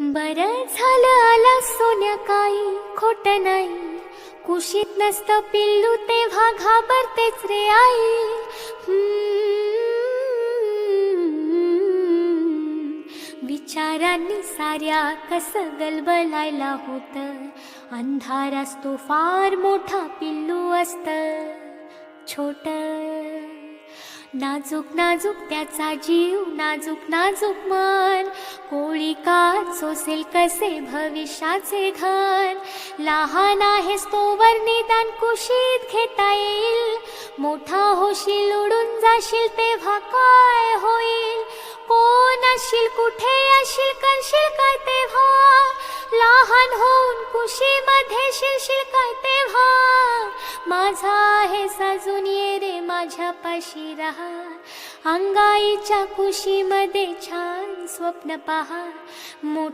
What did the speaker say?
बर झालं आला सोन्या काही खोट नाही. कुशीत नसत पिल्लू तेव्हा घाबरतेच रे आई. विचारांनी साऱ्या कस गलबलायला होत. अंधार असतो फार मोठा पिल्लू असत. छोट. नाजूक नाजूक त्याचा जीव नाजूक नाजूक मन. कोळी का सोसेल कसे भविष्याचे घन लहान आहेस तोवर निदान कुशीत घेता येईल. मोठा होशील उडून जाशील तेव्हा काय होईल? कोण असशील कुठे असशील करशील काय तेव्हा? लहान होऊन कुशीमध्ये शिरशील काय तेव्हा? माझा आहे साजून ये रे माझ्या पाशी राहा. अंगाईच्या कुशीमध्ये छान स्वप्न पहा. मोठ